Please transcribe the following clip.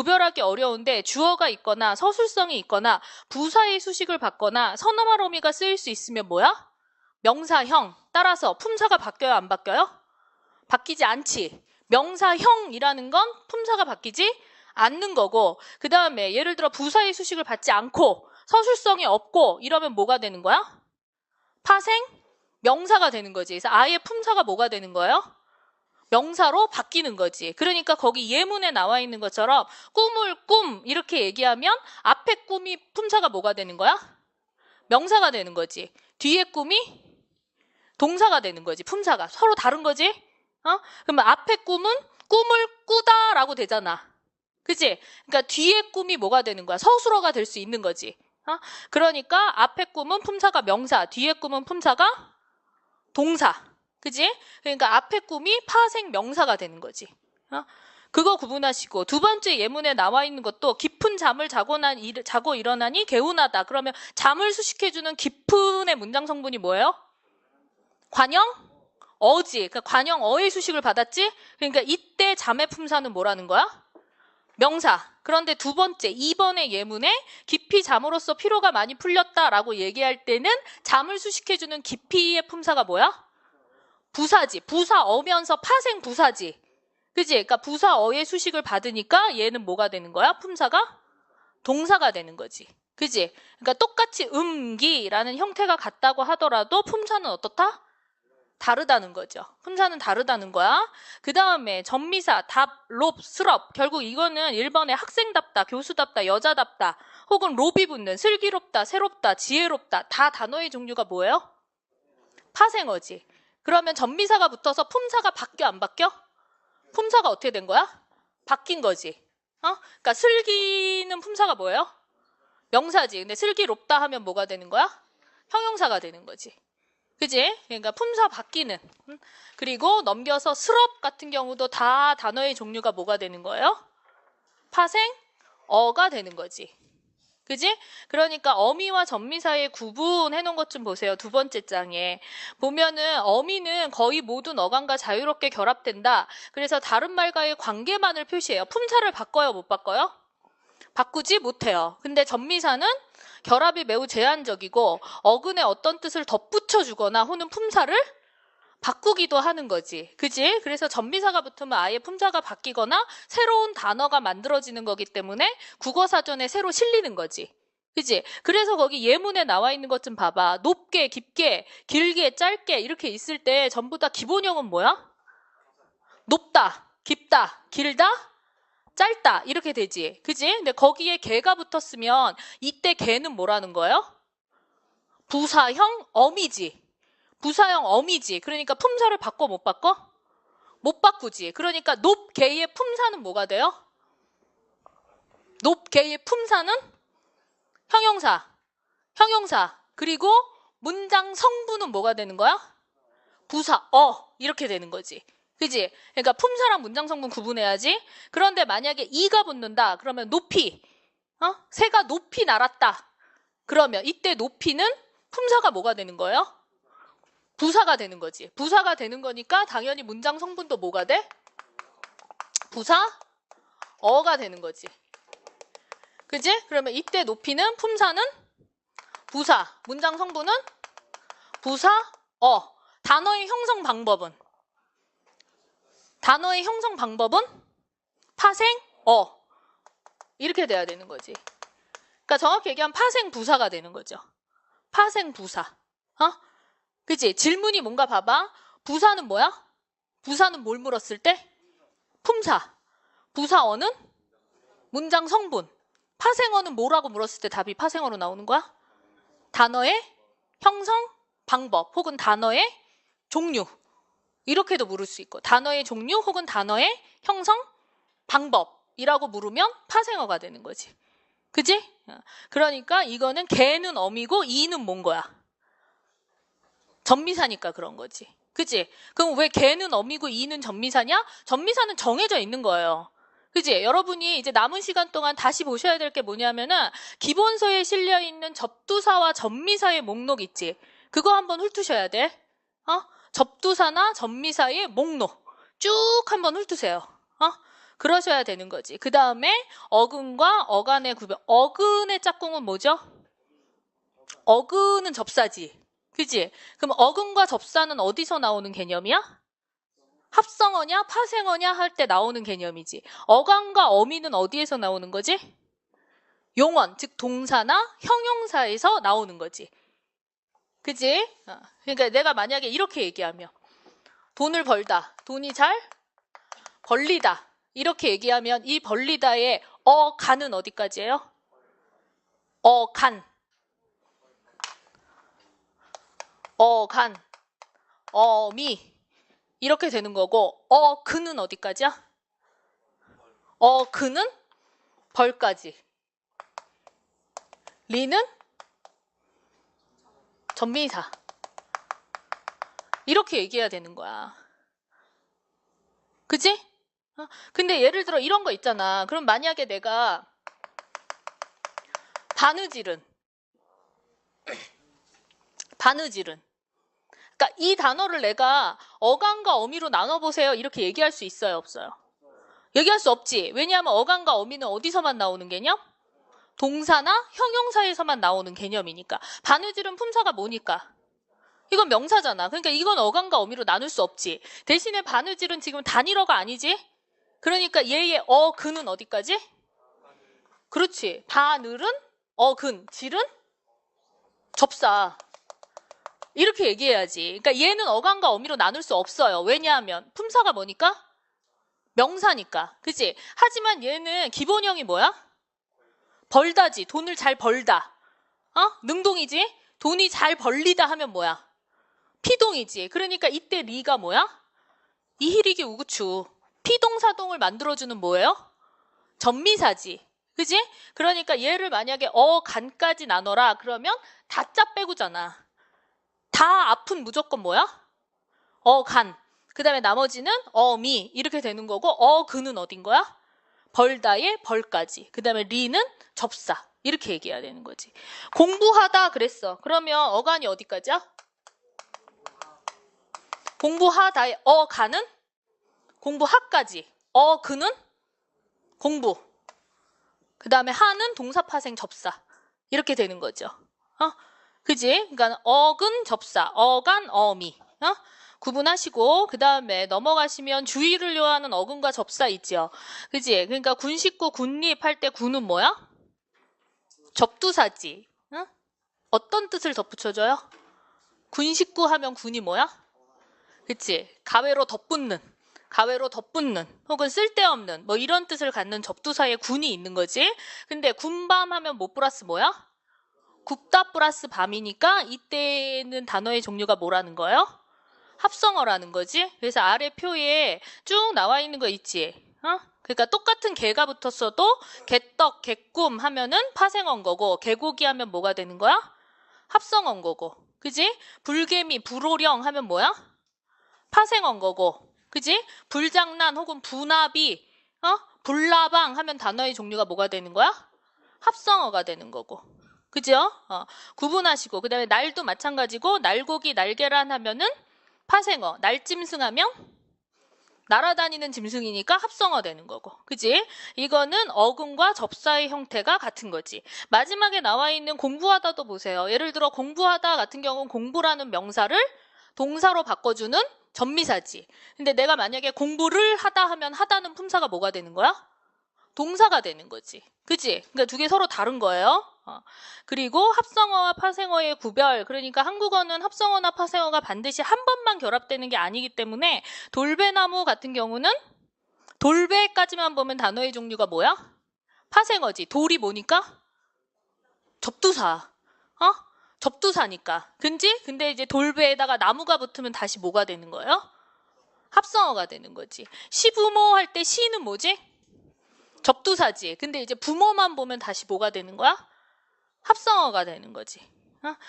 구별하기 어려운데 주어가 있거나 서술성이 있거나 부사의 수식을 받거나 선어말 어미가 쓰일 수 있으면 뭐야? 명사형. 따라서 품사가 바뀌어요? 안 바뀌어요? 바뀌지 않지. 명사형이라는 건 품사가 바뀌지 않는 거고 그 다음에 예를 들어 부사의 수식을 받지 않고 서술성이 없고 이러면 뭐가 되는 거야? 파생 명사가 되는 거지. 그래서 아예 품사가 뭐가 되는 거예요? 명사로 바뀌는 거지. 그러니까 거기 예문에 나와 있는 것처럼 꿈을 꿈 이렇게 얘기하면 앞에 꿈이 품사가 뭐가 되는 거야? 명사가 되는 거지. 뒤에 꿈이 동사가 되는 거지. 품사가 서로 다른 거지. 어? 그러면 앞에 꿈은 꿈을 꾸다라고 되잖아. 그치? 그러니까 뒤에 꿈이 뭐가 되는 거야? 서술어가 될 수 있는 거지. 어? 그러니까 앞에 꿈은 품사가 명사, 뒤에 꿈은 품사가 동사. 그지? 그러니까 앞에 꿈이 파생 명사가 되는 거지. 어? 그거 구분하시고 두 번째 예문에 나와 있는 것도 깊은 잠을 자고 난 일, 자고 일어나니 개운하다. 그러면 잠을 수식해주는 깊은의 문장 성분이 뭐예요? 관영 어지. 그러니까 관영 어의 수식을 받았지. 그러니까 이때 잠의 품사는 뭐라는 거야? 명사. 그런데 두 번째 2번의 예문에 깊이 잠으로써 피로가 많이 풀렸다라고 얘기할 때는 잠을 수식해주는 깊이의 품사가 뭐야? 부사지. 부사 어면서 파생 부사지. 그지? 그러니까 부사 어의 수식을 받으니까 얘는 뭐가 되는 거야? 품사가 동사가 되는 거지. 그지? 그러니까 똑같이 음기라는 형태가 같다고 하더라도 품사는 어떻다? 다르다는 거죠. 품사는 다르다는 거야. 그 다음에 전미사, 답, 롭, 스럽. 결국 이거는 1번에 학생답다, 교수답다, 여자답다, 혹은 롭이 붙는 슬기롭다, 새롭다, 지혜롭다. 다 단어의 종류가 뭐예요? 파생어지. 그러면 전미사가 붙어서 품사가 바뀌어 안 바뀌어? 품사가 어떻게 된 거야? 바뀐 거지. 어? 그러니까 슬기는 품사가 뭐예요? 명사지. 근데 슬기롭다 하면 뭐가 되는 거야? 형용사가 되는 거지. 그지? 그러니까 품사 바뀌는. 음? 그리고 넘겨서 스럽 같은 경우도 다 단어의 종류가 뭐가 되는 거예요? 파생, 어가 되는 거지. 그지? 그러니까 어미와 전미사의 구분해 놓은 것 좀 보세요. 두 번째 장에. 보면은 어미는 거의 모든 어간과 자유롭게 결합된다. 그래서 다른 말과의 관계만을 표시해요. 품사를 바꿔요? 못 바꿔요? 바꾸지 못해요. 근데 전미사는 결합이 매우 제한적이고 어근에 어떤 뜻을 덧붙여 주거나 혹은 품사를 바꾸기도 하는 거지. 그지? 그래서 전미사가 붙으면 아예 품사가 바뀌거나 새로운 단어가 만들어지는 거기 때문에 국어 사전에 새로 실리는 거지. 그지? 그래서 거기 예문에 나와 있는 것 좀 봐봐. 높게, 깊게, 길게, 짧게 이렇게 있을 때 전부 다 기본형은 뭐야? 높다, 깊다, 길다, 짧다 이렇게 되지. 그지? 근데 거기에 개가 붙었으면 이때 개는 뭐라는 거예요? 부사형 어미지. 부사형 어미지. 그러니까 품사를 바꿔 못 바꿔? 못 바꾸지. 그러니까 높개의 품사는 뭐가 돼요? 높개의 품사는 형용사. 형용사. 그리고 문장 성분은 뭐가 되는 거야? 부사, 어. 이렇게 되는 거지. 그지? 그러니까 품사랑 문장 성분 구분해야지. 그런데 만약에 이가 붙는다. 그러면 높이. 어? 새가 높이 날았다. 그러면 이때 높이는 품사가 뭐가 되는 거예요? 부사가 되는 거지. 부사가 되는 거니까 당연히 문장 성분도 뭐가 돼? 부사, 어가 되는 거지. 그지? 그러면 이때 높이는 품사는 부사, 문장 성분은 부사, 어. 단어의 형성 방법은 단어의 형성 방법은 파생, 어. 이렇게 돼야 되는 거지. 그러니까 정확히 얘기하면 파생 부사가 되는 거죠. 파생 부사. 어? 그치? 질문이 뭔가 봐봐. 부사는 뭐야? 부사는 뭘 물었을 때? 품사. 부사어는? 문장 성분. 파생어는 뭐라고 물었을 때 답이 파생어로 나오는 거야? 단어의 형성 방법 혹은 단어의 종류. 이렇게도 물을 수 있고 단어의 종류 혹은 단어의 형성 방법이라고 물으면 파생어가 되는 거지. 그지? 그러니까 이거는 개는 어미고 이는 뭔 거야? 전미사니까 그런 거지. 그지? 그럼 왜 개는 어미고 이는 전미사냐? 전미사는 정해져 있는 거예요. 그지? 여러분이 이제 남은 시간 동안 다시 보셔야 될 게 뭐냐면은 기본서에 실려 있는 접두사와 전미사의 목록 있지? 그거 한번 훑으셔야 돼. 어? 접두사나 전미사의 목록 쭉 한번 훑으세요. 어? 그러셔야 되는 거지. 그 다음에 어근과 어간의 구별. 어근의 짝꿍은 뭐죠? 어근은 접사지. 그지? 그럼 어근과 접사는 어디서 나오는 개념이야? 합성어냐 파생어냐 할 때 나오는 개념이지. 어간과 어미는 어디에서 나오는 거지? 용언, 즉 동사나 형용사에서 나오는 거지. 그지? 어, 그러니까 내가 만약에 이렇게 얘기하면 돈을 벌다, 돈이 잘 벌리다 이렇게 얘기하면 이 벌리다의 어간은 어디까지예요? 어간, 어간, 어미 이렇게 되는 거고 어근은 어디까지야? 어근은 벌까지. 리는 전미사. 이렇게 얘기해야 되는 거야. 그지? 어? 근데 예를 들어 이런 거 있잖아. 그럼 만약에 내가 바느질은 바느질은 그러니까 이 단어를 내가 어간과 어미로 나눠보세요. 이렇게 얘기할 수 있어요, 없어요? 얘기할 수 없지. 왜냐하면 어간과 어미는 어디서만 나오는 개념? 동사나 형용사에서만 나오는 개념이니까. 바느질은 품사가 뭐니까? 이건 명사잖아. 그러니까 이건 어간과 어미로 나눌 수 없지. 대신에 바느질은 지금 단일어가 아니지? 그러니까 얘의 어 근은 어디까지? 그렇지. 바늘은 어 근, 질은 접사. 이렇게 얘기해야지. 그러니까 얘는 어간과 어미로 나눌 수 없어요. 왜냐하면 품사가 뭐니까? 명사니까. 그치? 하지만 얘는 기본형이 뭐야? 벌다지. 돈을 잘 벌다. 어? 능동이지? 돈이 잘 벌리다 하면 뭐야? 피동이지. 그러니까 이때 리가 뭐야? 이희리기 우구추. 피동사동을 만들어주는 뭐예요? 전미사지. 그지? 그러니까 얘를 만약에 어 간까지 나눠라. 그러면 다짜 빼고잖아. 다 앞은 무조건 뭐야? 어 간. 그 다음에 나머지는 어 미. 이렇게 되는 거고, 어근은 어딘 거야? 벌다의 벌까지. 그 다음에 리는 접사. 이렇게 얘기해야 되는 거지. 공부하다 그랬어. 그러면 어간이 어디까지야? 공부하다의 어간은 공부하까지. 어근은 공부. 그 다음에 하는 동사파생 접사. 이렇게 되는 거죠. 어? 그지? 그러니까 어근 접사, 어간 어미. 어? 구분하시고 그 다음에 넘어가시면 주의를 요하는 어근과 접사 있죠. 그지? 그러니까 군식구 군립할 때 군은 뭐야? 접두사지. 어? 어떤 뜻을 덧붙여줘요? 군식구 하면 군이 뭐야? 그치? 가외로 덧붙는. 가외로 덧붙는 혹은 쓸데없는 뭐 이런 뜻을 갖는 접두사에 군이 있는 거지. 근데 군밤 하면 뭐 플러스 뭐야? 굽다 플러스 밤이니까 이때는 단어의 종류가 뭐라는 거예요? 합성어라는 거지. 그래서 아래 표에 쭉 나와 있는 거 있지. 어? 그러니까 똑같은 개가 붙었어도 개떡, 개꿈 하면은 파생어인 거고 개고기 하면 뭐가 되는 거야? 합성어인 거고. 그지? 불개미, 불호령 하면 뭐야? 파생어인 거고. 그지? 불장난 혹은 분합이 어? 불나방 하면 단어의 종류가 뭐가 되는 거야? 합성어가 되는 거고. 그죠? 어, 구분하시고 그 다음에 날도 마찬가지고 날고기 날계란 하면은 파생어, 날짐승하면 날아다니는 짐승이니까 합성어 되는 거고. 그지? 이거는 어근과 접사의 형태가 같은 거지. 마지막에 나와 있는 공부하다도 보세요. 예를 들어 공부하다 같은 경우는 공부라는 명사를 동사로 바꿔주는 전미사지. 근데 내가 만약에 공부를 하다 하면 하다는 품사가 뭐가 되는 거야? 동사가 되는 거지. 그지? 그러니까 두 개 서로 다른 거예요. 어. 그리고 합성어와 파생어의 구별. 그러니까 한국어는 합성어나 파생어가 반드시 한 번만 결합되는 게 아니기 때문에 돌배나무 같은 경우는 돌배까지만 보면 단어의 종류가 뭐야? 파생어지. 돌이 뭐니까? 접두사. 어? 접두사니까. 근지? 근데 이제 돌배에다가 나무가 붙으면 다시 뭐가 되는 거예요? 합성어가 되는 거지. 시부모 할 때 시는 뭐지? 접두사지. 근데 이제 부모만 보면 다시 뭐가 되는 거야? 합성어가 되는 거지. 어?